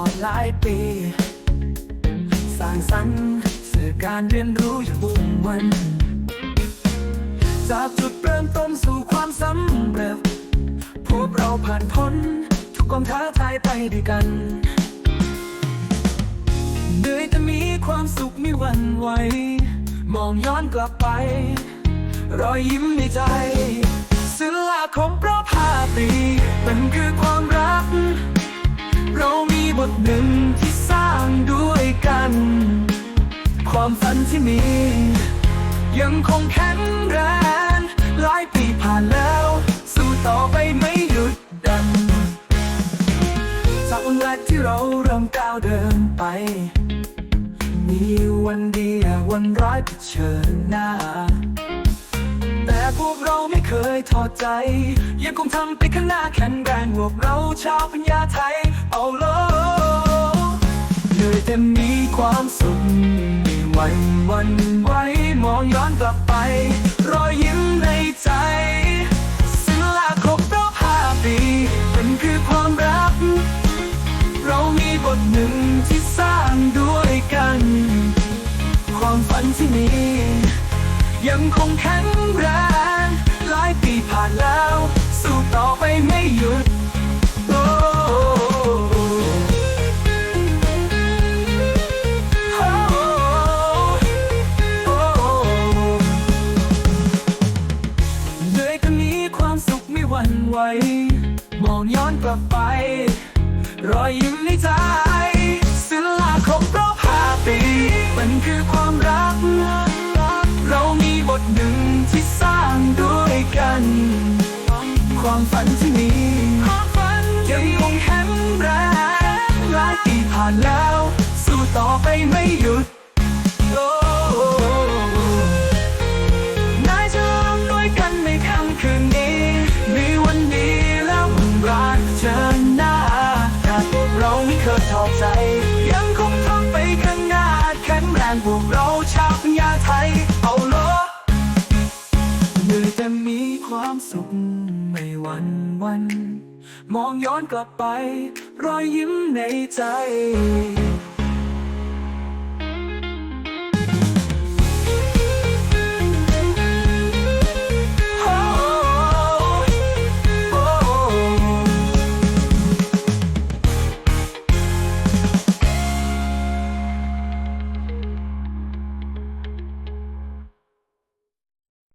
กันตลอดหลายปี สร้างสรรค์สื่อการเรียนรู้อย่างมุ่งมั่นจากจุดเริ่มต้นสู่ความสำเร็จ พวกเราผ่านพ้น ทุกความท้าทายไปด้วยกันเหนื่อยแต่มีความสุขไม่หวั่นไหว มองย้อนกลับไป รอยยิ้มในใจ ศิลาของเพราะภาพดีมันคือความ บทหนึ่งที่สร้างด้วยกัน ความฝันที่มี ยังคงแข็งแรงหลายปีผ่านแล้ว สู้ต่อไปไม่หยุดดันจากวันแรกที่เราเริ่มก้าวเดินไป มีวันดีวันร้ายเผชิญหน้า เคยถอดใจ ยังคงทำไปข้างหน้าแข็งแรงพวกเราชาวพัญาไทย เอาโลเหนื่อยแต่มีความสุขไม่หวันวันไหวมองย้อนกลับไป รอยยิ้มในใจศิลาครบรอบห้าปีเป็นคือความรัก เรามีบทหนึ่งที่สร้างด้วยกัน ความฝันที่มียังคงแข็ง ไม่หว มองย้อนกลับไป รอยยิ้มในใจศิลาครบรอบห้าปี มันคือความรัก เรามีบทหนึ่งที่สร้างด้วยกัน ความฝันที่มียังคงแข็งแรงหลายปีผ่านแล้ว สู้ต่อไปไม่หยุด แข็งแรงพวกเราชาวปัญญาไทย เอาโลเหนื่อยแต่มีความสุขไม่วันวัน มองย้อนกลับไป รอยยิ้มในใจ